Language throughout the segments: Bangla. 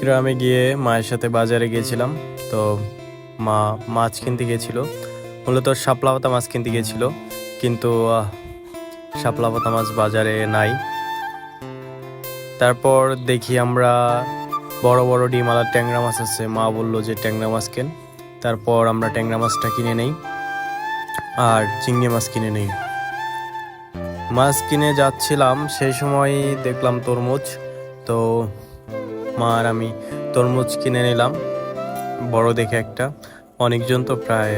গ্রামে গিয়ে মায়ের সাথে বাজারে গিয়েছিলাম। তো মা মাছ কিনতে গিয়েছিল। মূলত শাপলা পাতা মাছ কিনতে গিয়েছিল। কিন্তু শাপলা পাতা মাছ বাজারে নাই। তারপর দেখি আমরা বড় বড় ডিমালার ট্যাংরা মাছ আছে। মা বলল যে, ট্যাংরা মাছ কেন? তারপর আমরা ট্যাংরা মাছটা কিনে নেই আর চিংড়ি মাছ কিনে নেই। মাছ কিনে যাচ্ছিলাম। সেই সময় দেখলাম তরমুজ। তো মা আর আমি তরমুজ কিনে নিলাম, বড় দেখে একটা। অনেকজন তো প্রায়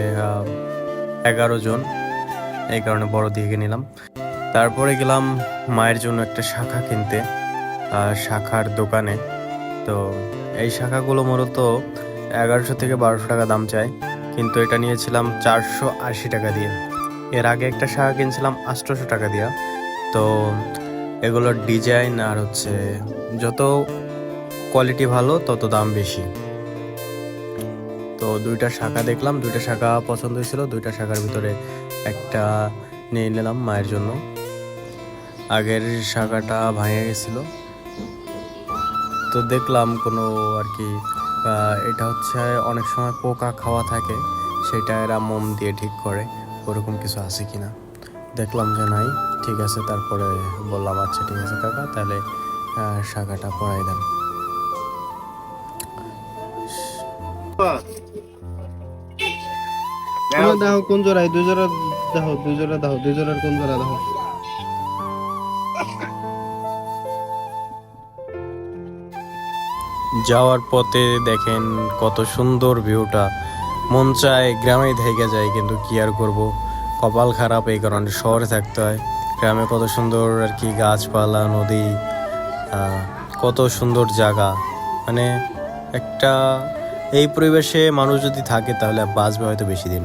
এগারো জন, এই কারণে বড় দেখে নিলাম। তারপরে গেলাম মায়ের জন্য একটা শাখা কিনতে শাখার দোকানে। তো এই শাখাগুলো মূলত এগারোশো থেকে বারোশো টাকা দাম চায় কিন্তু এটা নিয়েছিলাম চারশো আশি টাকা দিয়ে। এর আগে একটা শাখা কিনছিলাম আটশোশো টাকা দিয়া। তো এগুলোর ডিজাইন আর হচ্ছে যত কোয়ালিটি ভালো, তত দাম বেশি। তো দুইটা শাখা দেখলাম, দুইটা শাখা পছন্দ হয়েছিল, দুইটা শাখার ভিতরে একটা নিয়ে নিলাম মায়ের জন্য। আগের শাখাটা ভাঙে গেছিল। তো দেখলাম কোনো আর কি এটা হচ্ছে অনেক সময় পোকা খাওয়া থাকে, সেটা এরা মোম দিয়ে ঠিক করে, ওরকম কিছু আছে কিনা। দেখলাম যে নাই, ঠিক আছে, তারপরে বললাম আচ্ছা ঠিক আছে কাকা, তাহলে শাখাটা পরাই দেন। তোমরা কোন জোড়ায়? দুই জোড়া দেখো দুই জোড়া দেখো দুই জোড়ার কোন জোড়া দেখো যাওয়ার পথে দেখেন কত সুন্দর ভিউটা। মন চায় গ্রামেই থেকে যায় কিন্তু কি আর করব? কপাল খারাপ এই কারণে শহরে থাকতে হয়। গ্রামে কত সুন্দর আর কি গাছপালা নদী আহ, কত সুন্দর জায়গা। মানে একটা এই পরিবেশে মানুষ যদি থাকে তাহলে বাঁচবে হয়তো বেশি দিন।